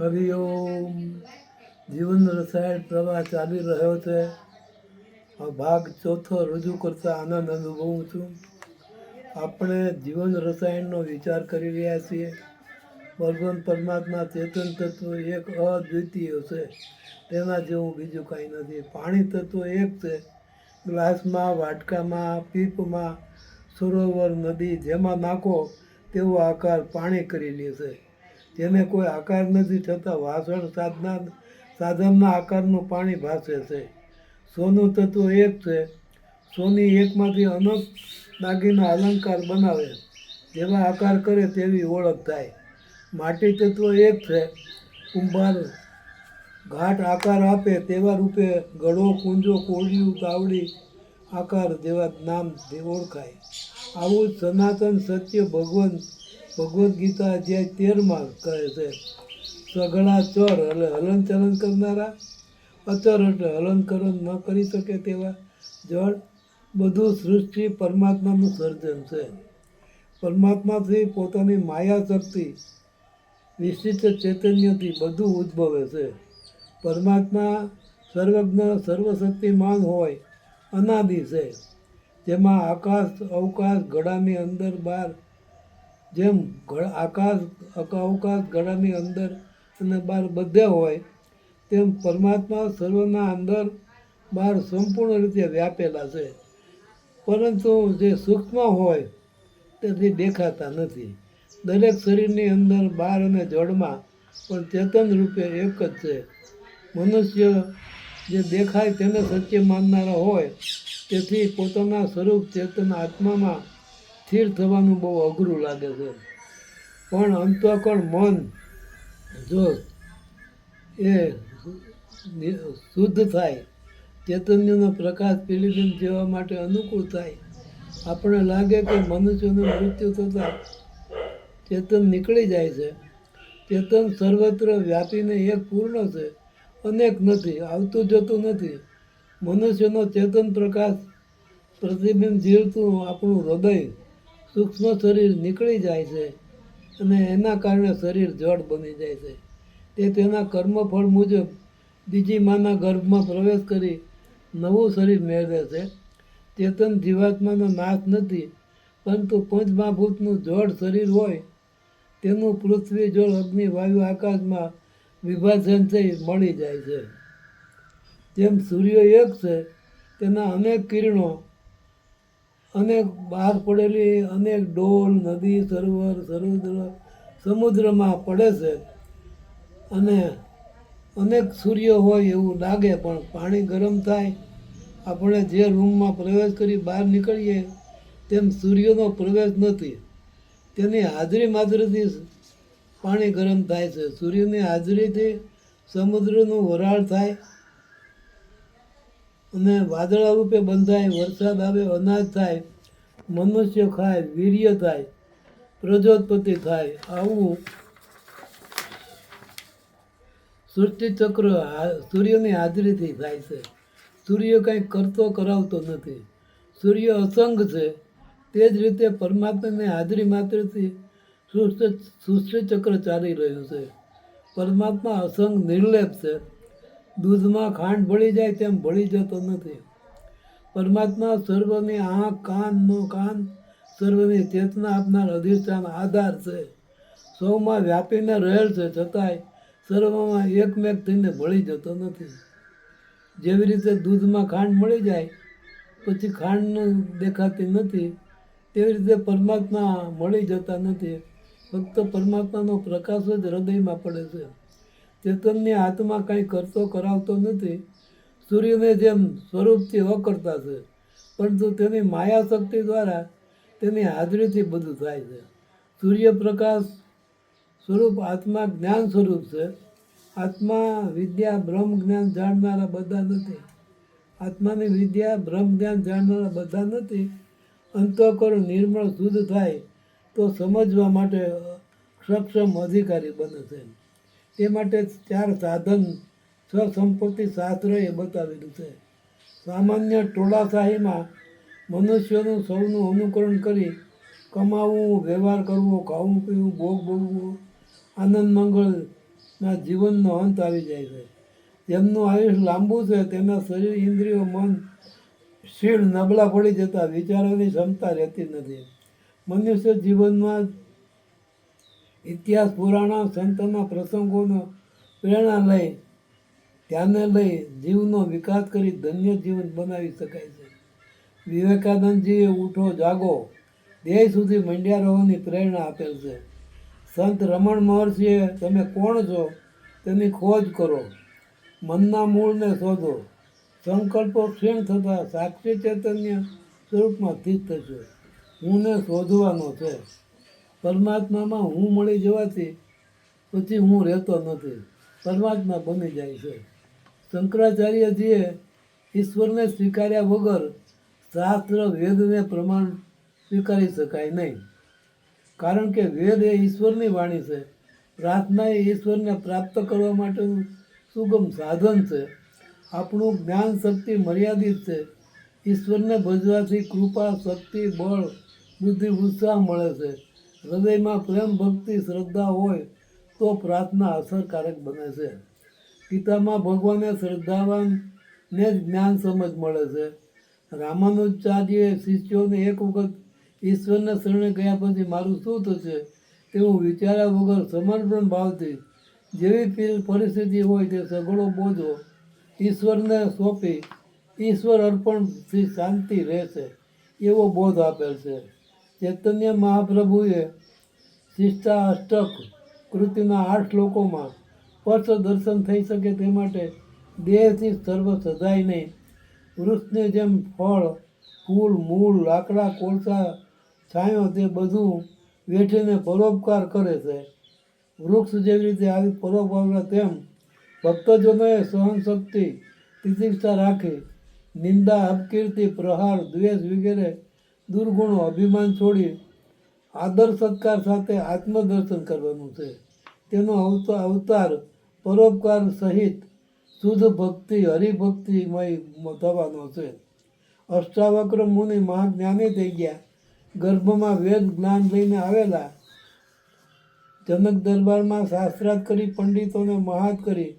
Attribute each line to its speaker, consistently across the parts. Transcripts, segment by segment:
Speaker 1: હરિઓમ જીવન રસાયણ પ્રવાહ ચાલી રહ્યો છે. ભાગ ચોથો રજૂ કરતા આનંદ અનુભવું છું. આપણે જીવન રસાયણનો વિચાર કરી રહ્યા છીએ. ભગવાન પરમાત્મા ચેતન તત્વ એક અદ્વિતીય છે. તેના જેવું બીજું કાંઈ નથી. પાણી તત્વ એક છે. ગ્લાસમાં, વાટકામાં, પીપમાં, સરોવર, નદી જેમાં નાખો તેવો આકાર પાણી કરી લે છે. જેને કોઈ આકાર નથી થતાં, વાસણ સાધના સાધનના આકારનું પાણી ભાસે છે. સોનું તત્વ એક છે. સોની એકમાંથી અનેક દાગીના અલંકાર બનાવે, જેવા આકાર કરે તેવી ઓળખ થાય. માટી તત્વ એક છે. કુંભાર ઘાટ આકાર આપે તેવા રૂપે ગળો, કુંજો, કોળિયું તાવડી આકાર જેવા નામ ઓળખાય. આવું સનાતન સત્ય ભગવાન ભગવદ્ ગીતા અધ્યાય તેરમાં કહે છે, સઘળા ચર એટલે હલન ચલન કરનારા, અચર એટલે હલન ચલન ન કરી શકે તેવા જળ, બધું સૃષ્ટિ પરમાત્માનું સર્જન છે. પરમાત્માથી પોતાની માયા શક્તિ વિશિષ્ટ ચૈતન્યથી બધું ઉદ્ભવે છે. પરમાત્મા સર્વજ્ઞ, સર્વશક્તિમાન હોય, અનાદિ છે. જેમાં આકાશ, અવકાશ ઘડાની અંદર બહાર જેમ આકાશ અવકાશ ઘડાની અંદર અને બહાર બધે હોય, તેમ પરમાત્મા સર્વના અંદર બહાર સંપૂર્ણ રીતે વ્યાપેલા છે. પરંતુ જે સૂક્ષ્મ હોય, તેથી દેખાતા નથી. દરેક શરીરની અંદર બહાર અને જળમાં પણ ચેતન રૂપે એક જ છે. મનુષ્ય જે દેખાય તેને સત્ય માનનારા હોય, તેથી પોતાના સ્વરૂપ ચેતન આત્મામાં સ્થિર થવાનું બહુ અઘરું લાગે છે. પણ અંતઃકરણ મન જો એ શુદ્ધ થાય. ચૈતન્યનો પ્રકાશ પીલીબેન જેવા માટે અનુકૂળ થાય. આપણે લાગે કે મનુષ્યનું મૃત્યુ થતાં ચેતન નીકળી જાય છે. ચેતન સર્વત્ર વ્યાપીને એક પૂર્ણ છે. અનેક નથી, આવતું જતું નથી. મનુષ્યનો ચેતન પ્રકાશ પ્રતિબિંબ જીવતું આપણું હૃદય સૂક્ષ્મ શરીર નીકળી જાય છે અને એના કારણે શરીર જળ બની જાય છે. તે તેના કર્મફળ મુજબ બીજી માના ગર્ભમાં પ્રવેશ કરી નવું શરીર મેળવે છે. ચેતન જીવાત્માનો નાશ નથી, પરંતુ પંચમહાભૂતનું જળ શરીર હોય તેનું પૃથ્વી, જળ, અગ્નિ, વાયુ, આકાશમાં વિભાજન થઈ મળી જાય છે. જેમ સૂર્ય એક છે, તેના અનેક કિરણો અનેક બહાર પડેલી, અનેક ડોલ, નદી, સરોવર, સમુદ્ર, સમુદ્રમાં પડે છે. અને અનેક સૂર્ય હોય એવું લાગે, પણ પાણી ગરમ થાય. આપણે જે રૂમમાં પ્રવેશ કરી બહાર નીકળીએ, તેમ સૂર્યનો પ્રવેશ નથી. તેની હાજરી માત્રથી પાણી ગરમ થાય છે. સૂર્યની હાજરીથી સમુદ્રનું વરાળ થાય. અને વાદળા રૂપે બંધાય, વરસાદ આવે, અનાજ થાય, મનુષ્ય ખાય, વીર્ય થાય પ્રજોત્પત્તિ થાય, આવું સૃષ્ટિચક્ર સૂર્યની હાજરીથી થાય છે. સૂર્ય કંઈ કરતો કરાવતો નથી. સૂર્ય અસંગ છે. તે જ રીતે પરમાત્માની હાજરી માત્રથી સૃષ્ટિ સૃષ્ટિચક્ર ચાલી રહ્યું છે. પરમાત્મા અસંગ, નિર્લેપ છે. દૂધમાં ખાંડ ભળી જાય તેમ ભળી જતો નથી. પરમાત્મા સર્વની આંખ કાનનો કાન સર્વની ચેતના આપનાર અધિષ્ઠાન આધાર છે. સૌમાં વ્યાપીને રહેલ છે, છતાંય સર્વમાં એકમેક થઈને ભળી જતો નથી. જેવી રીતે દૂધમાં ખાંડ મળી જાય, પછી ખાંડ દેખાતી નથી, તેવી રીતે પરમાત્મા મળી જતા નથી. ફક્ત પરમાત્માનો પ્રકાશ જ હૃદયમાં પડે છે. ચેતનની આત્મા કંઈ કરતો કરાવતો નથી. સૂર્યને જેમ સ્વરૂપથી અકર્તા છે, પરંતુ તેની માયા શક્તિ દ્વારા તેની હાજરીથી બધું થાય છે. સૂર્યપ્રકાશ સ્વરૂપ આત્મા જ્ઞાન સ્વરૂપ છે. આત્મા વિદ્યા બ્રહ્મ જ્ઞાન જાણનારા બધા નથી. આત્માની વિદ્યા બ્રહ્મ જ્ઞાન જાણનારા બધા નથી. અંતઃકરણ નિર્મળ શુદ્ધ થાય તો સમજવા માટે સક્ષમ અધિકારી બને છે. તે માટે ચાર સાધન સ્વસંપત્તિ એ બતાવેલું છે. સામાન્ય ટોળાશાહીમાં મનુષ્યનું સૌનું અનુકરણ કરી કમાવવું, વ્યવહાર કરવો, ખાવું, પીવું, ભોગ ભોગવું આનંદ મંગળના જીવનનો અંત આવી જાય છે. જેમનું આયુષ્ય લાંબુ છે, તેના શરીર, ઇન્દ્રિયો, મન શીળ નબળા પડી જતા વિચારવાની ક્ષમતા રહેતી નથી. મનુષ્ય જીવનમાં ઇતિહાસ પુરાણા, સંતોના પ્રસંગોનો પ્રેરણા લઈ, ધ્યાને લઈ જીવનો વિકાસ કરી ધન્ય જીવન બનાવી શકાય છે. વિવેકાનંદજીએ ઉઠો, જાગો, દેહ સુધી મંડ્યા રહેવાની પ્રેરણા આપેલ છે. સંત રમણ મહર્ષિએ, તમે કોણ છો? તેની ખોજ કરો. મનના મૂળને શોધો. સંકલ્પો ક્ષીણ થતાં સાક્ષી ચૈતન્ય સ્વરૂપમાં સ્થિત થશો. હુંને શોધવાનો છે. પરમાત્મામાં હું મળી જવાથી પછી હું રહેતો નથી. પરમાત્મા બની જાય છે. શંકરાચાર્યજીએ ઈશ્વરને સ્વીકાર્યા વગર શાસ્ત્ર વેદને પ્રમાણ સ્વીકારી શકાય નહીં. કારણ કે વેદ એ ઈશ્વરની વાણી છે. પ્રાર્થના એ ઈશ્વરને પ્રાપ્ત કરવા માટેનું સુગમ સાધન છે. આપણું જ્ઞાન શક્તિ મર્યાદિત છે. ઈશ્વરને ભજવાથી કૃપા, શક્તિ, બળ, બુદ્ધિ, ઉત્સાહ મળે છે. હૃદયમાં પ્રેમ, ભક્તિ, શ્રદ્ધા હોય તો પ્રાર્થના અસરકારક બને છે. ગીતામાં ભગવાને શ્રદ્ધાવાનને જ જ્ઞાન સમજ મળે છે. રામાનુજાચાર્ય શિષ્યોને એક વખત ઈશ્વરના શરણે ગયા પછી મારું શું થશે તેવું વિચાર્યા વગર સમર્પણ ભાવથી જેવી પરિસ્થિતિ હોય તે સઘળો બોધો ઈશ્વરને સોંપી ઈશ્વર અર્પણથી શાંતિ રહેશે એવો બોધ આપેલ છે. ચૈતન્ય મહાપ્રભુએ શિષ્ટા અષ્ટક કૃતિના આઠ શ્લોકોમાં સ્પષ્ટ દર્શન થઈ શકે તે માટે દેહથી સર્વ સદાય નહીં. વૃક્ષને જેમ ફળ, ફૂલ, મૂળ, લાકડા કોળસા છાંયો તે બધું વેઠીને પરોપકાર કરે છે. વૃક્ષ જેવી રીતે આવી પરોપકાર તેમ ભક્તજનોએ સહન શક્તિ તિતિક્ષા રાખી, નિંદા, અપકીર્તિ, પ્રહાર, દ્વેષ વગેરે દુર્ગુણો અભિમાન છોડી આદર સત્કાર સાથે આત્મદર્શન કરવાનું છે. તેનો અવતાર પરોપકાર સહિત શુદ્ધ ભક્તિ, હરિભક્તિમય થવાનો છે. અષ્ટાવક્ર મુનિ મહાજ્ઞાની થઈ ગયા. ગર્ભમાં વેદ જ્ઞાન લઈને આવેલા. જનક દરબારમાં શાસ્ત્રાર્થ કરી પંડિતોને મહાત કરી.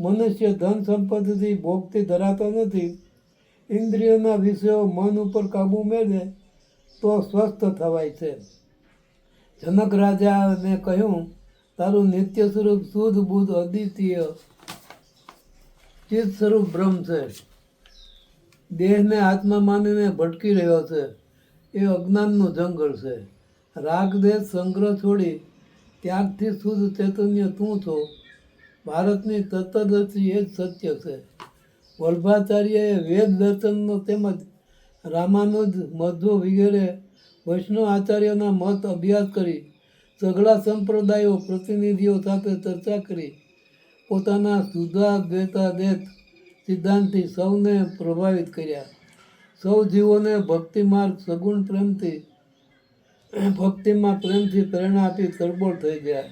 Speaker 1: મનુષ્ય ધન સંપત્તિથી ભોગતી ધરાતો નથી. ઇન્દ્રિયોના વિષયો મન ઉપર કાબૂ મેળવે તો સ્વસ્થ થવાય છે. જનક રાજાને કહ્યું, તારું નિત્ય સ્વરૂપ શુદ્ધ, બુદ્ધ, અદ્વિતીય ચિત્ત સ્વરૂપ બ્રહ્મ છે. દેહને આત્મા માનીને ભટકી રહ્યો છે. એ અજ્ઞાનનું જંગલ છે. રાગ દેશ સંગ્રહ છોડી ત્યાગથી શુદ્ધ ચૈતન્ય તું છો. ભારતની તત્વદર્શી એ જ સત્ય છે. વલ્ભાચાર્યએ વેદ દર્શનનો તેમજ રામાનુજ મધ્વ વગેરે વૈષ્ણવ આચાર્યોના મત અભ્યાસ કરી સઘળા સંપ્રદાયો પ્રતિનિધિઓ સાથે ચર્ચા કરી. પોતાના સુધા દેત સિદ્ધાંતથી સૌને પ્રભાવિત કર્યા. સૌ જીવોને ભક્તિ માર્ગ સગુણ પ્રેમથી, ભક્તિમાં પ્રેમથી પ્રેરણા આપી તરબોળ થઈ ગયા.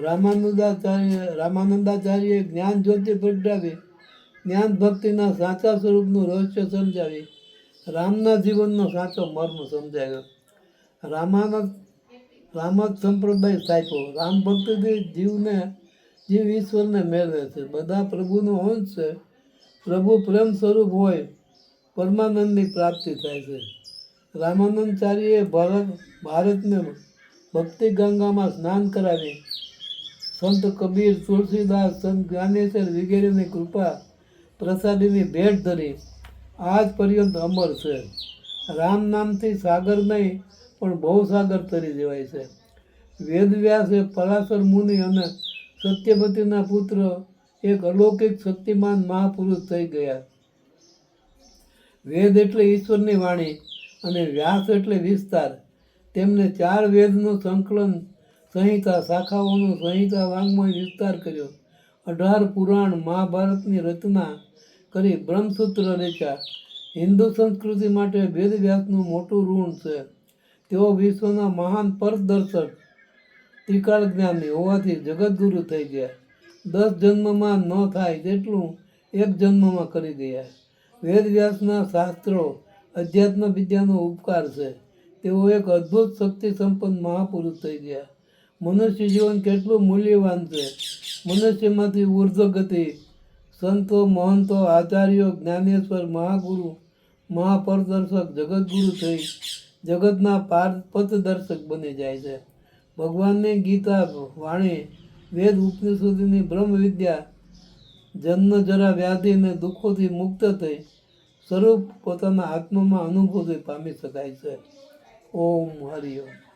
Speaker 1: રામાનંદાચાર્ય, રામાનંદાચાર્યએ જ્ઞાન જ્યોતિ પ્રગટાવી જ્ઞાન ભક્તિના સાચા સ્વરૂપનું રહસ્ય સમજાવી રામના જીવનનો સાચો મર્મ સમજાવ્યો. રામાનંદ રામત સંપ્રદાય સ્થાપ્યો રામ ભક્તિથી જીવને, જીવ ઈશ્વરને મેળવે છે. બધા પ્રભુનો અંશ છે. પ્રભુ પ્રેમ સ્વરૂપ હોય, પરમાનંદની પ્રાપ્તિ થાય છે. રામાનંદચાર્યએ ભારત, ભારતને ભક્તિ ગંગામાં સ્નાન કરાવી. સંત કબીર તુલસીદાસ, સંત જ્ઞાનેશ્વર વગેરેની કૃપા પ્રસાદીની ભેટ ધરી આજ પર્યંત અમર છે. રામ નામથી સાગર નહીં, પણ બહુ સાગર તરી દેવાય છે. વેદવ્યાસ પરાશર મુનિ અને સત્યપતિના પુત્ર એક અલૌકિક શક્તિમાન મહાપુરુષ થઈ ગયા. વેદ એટલે ઈશ્વરની વાણી અને વ્યાસ એટલે વિસ્તાર. તેમને ચાર વેદનું સંકલન સંહિતા, શાખાઓનું સંહિતા વાંગમય વિસ્તાર કર્યો. અઢાર પુરાણ મહાભારતની રચના કરી બ્રહ્મસૂત્ર રચ્યા. હિન્દુ સંસ્કૃતિ માટે વેદવ્યાસનું મોટું ઋણ છે. તેઓ વિશ્વના મહાન પરદર્શક ત્રિકાળ જ્ઞાની હોવાથી જગતગુરુ થઈ ગયા. દસ જન્મમાં ન થાય તેટલું એક જન્મમાં કરી ગયા. વેદવ્યાસના શાસ્ત્રો અધ્યાત્મ વિદ્યાનો ઉપકાર છે. તેઓ એક અદ્ભુત શક્તિ સંપન્ન મહાપુરુષ થઈ ગયા. મનુષ્ય જીવન કેટલું મૂલ્યવાન છે. મનુષ્યમાંથી ઉર્ધ્વ ગતિ, સંતો, મહંતો, આચાર્યો, જ્ઞાનેશ્વર, મહાગુરુ, મહાપરદર્શક જગતગુરુ થઈ જગતના પાર, પથદર્શક બની જાય છે. ભગવાનની ગીતા, વાણી, વેદ ઉપનિષદની બ્રહ્મ વિદ્યા જન્મ જરા વ્યાધિ અને દુઃખોથી મુક્ત થઈ સ્વરૂપ પોતાના આત્મામાં અનુભૂતિ પામી શકાય છે. ઓમ હરિ ઓમ.